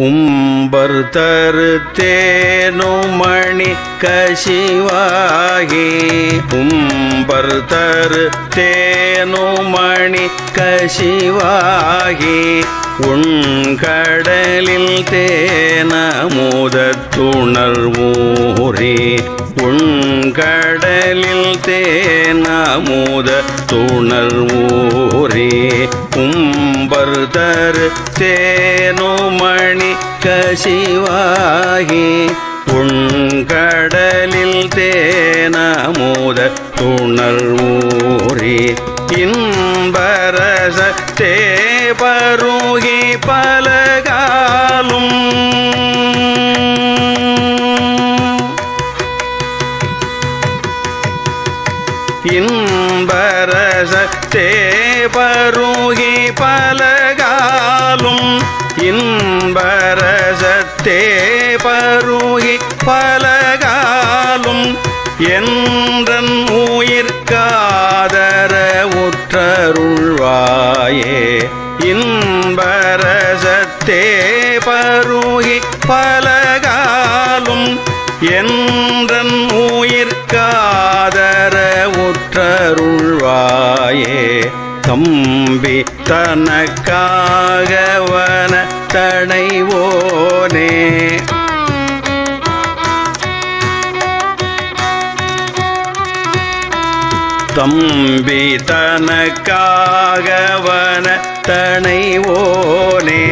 உம்பர் தரு தேனுமணி கசிவாகி. உம்பர் தரு தேனுமணி கசிவாகி. உண்கடலில் தேனமுதத்துணர்வூரே உண்கடலில் தேனமுத துணர் ஊரே கும்பர் தரு தேனோமணி கசிவாகி. உண்கடலில் தேனமுத துணர் ஊரே இன்பரச தேபருகி இன்பரச தேபருகி பலகாலும் இன்பரசத்தே பருகி பலகாலும் என்றன் உயிர்காதர உற்றருள்வாயே. இன்பரசத்தே பருகி பலகாலும் என்ற தாயே தம்பி தனக்காகவன தடைவோனே தம்பி தனக்காகவன தனைவோனே.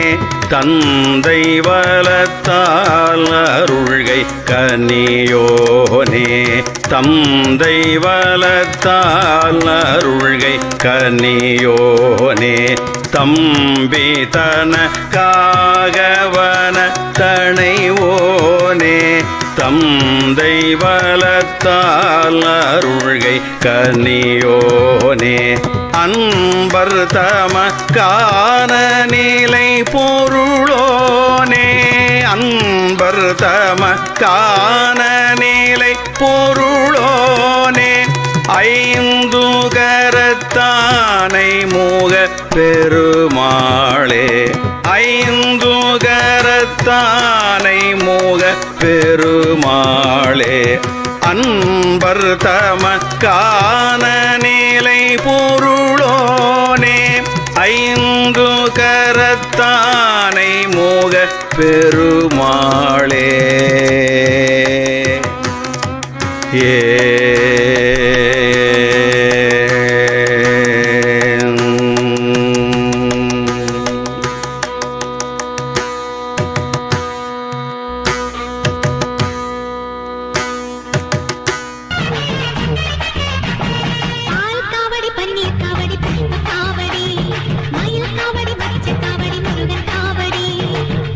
தந்தை வளத்தால் அருள்கை கனியோனே. தந்தை வளத்தால் அருள்கை கனியோனே. தம்பி தன தனக்காகவன தனைவோனே. தந்தை வலத்தால் அருள்கை கனியோனே. அன்பர் தமக்கான நிலை பொருளோனே. அன்பர் தமக்கான நிலை பொருளோனே. ஐந்து கரத்தானை மூக பெருமாளே. ஐந்து கரத்தான் பெருமாளே அன்பர் தமக்கான நிலை பொருளோனே ஐந்து கரத்தானை மூக பெருமாளே. ஏ already